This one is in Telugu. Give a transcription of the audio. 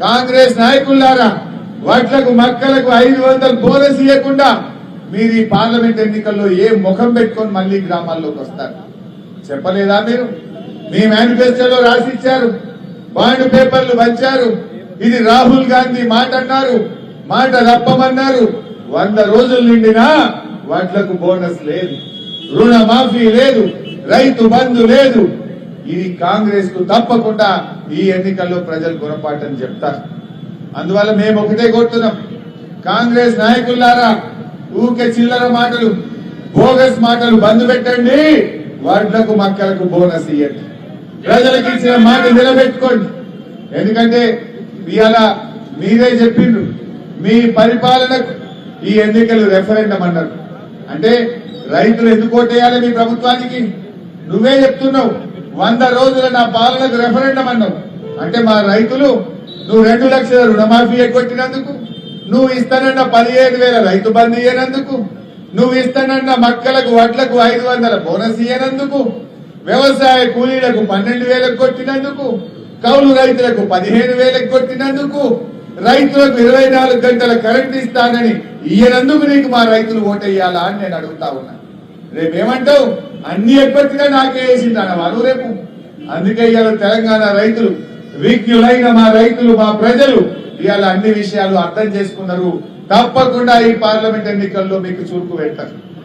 కాంగ్రెస్ నాయకులారా వాట్లకు మక్కలకు ఐదు వందలు బోనస్ ఇవ్వకుండా మీరు ఈ పార్లమెంట్ ఎన్నికల్లో ఏ ముఖం పెట్టుకొని మళ్ళీ గ్రామాల్లోకి వస్తారు? చెప్పలేదా మీరు? మీ మేనిఫెస్టోలో రాసిచ్చారు బాండ్ పేపర్లు పంచారు ఇది రాహుల్ గాంధీ మాట అన్నారు మాట తప్పమన్నారు వంద రోజులు నిండినా వాట్లకు బోనస్ లేదు రుణమాఫీ లేదు రైతు బంధు లేదు ఇది కాంగ్రెస్కు తప్పకుండా ఈ ఎన్నికల్లో ప్రజలు గుణపాఠం చెప్తారు. అందువల్ల మేము ఒకటే కోరుతున్నాం. కాంగ్రెస్ నాయకులారా ఊకే చిల్లర మాటలు బోగస్ మాటలు బంద్ పెట్టండి. వడ్లకు మక్కలకు బోనస్ ఇవ్వండి ప్రజలకు ఇచ్చిన మాట నిలబెట్టుకోండి. ఎందుకంటే ఇవాళ మీరే చెప్పిండ్రు మీ పరిపాలనకు ఈ ఎన్నికలు రెఫరెండం అన్నారు. అంటే రైతులు ఎందుకు ఓటేయాలి మీ ప్రభుత్వానికి? నువ్వే చెప్తున్నావు. వంద రోజుల నా పాలనకు రెఫరెండం అన్నావు. అంటే మా రైతులు నువ్వు రెండు లక్షల రుణమాఫీ ఎగ్గొట్టినందుకు నువ్వు ఇస్తానన్న పదిహేను వేల రైతు బంధు ఇయ్యనందుకు నువ్వు ఇస్తానన్న మక్కలకు వడ్లకు ఐదు వందల బోనస్ ఇయ్యనందుకు వ్యవసాయ కూలీలకు పన్నెండు వేలకు కొట్టినందుకు కౌలు రైతులకు పదిహేను వేలకు కొట్టినందుకు రైతులకు ఇరవై నాలుగు గంటల కరెంట్ ఇస్తానని ఇయ్యనందుకు నీకు మా రైతులు ఓటేయాలా అని నేను అడుగుతా ఉన్నా. రేపేమంటావు? అన్ని ఎప్పటికీ నాకే వేసింది వాళ్ళు రేపు. అందుకే ఇవాళ తెలంగాణ రైతులు విజ్ఞులైన మా రైతులు మా ప్రజలు ఇవాళ అన్ని విషయాలు అర్థం చేసుకున్నారు తప్పకుండా ఈ పార్లమెంట్ ఎన్నికల్లో మీకు చూపు పెట్టారు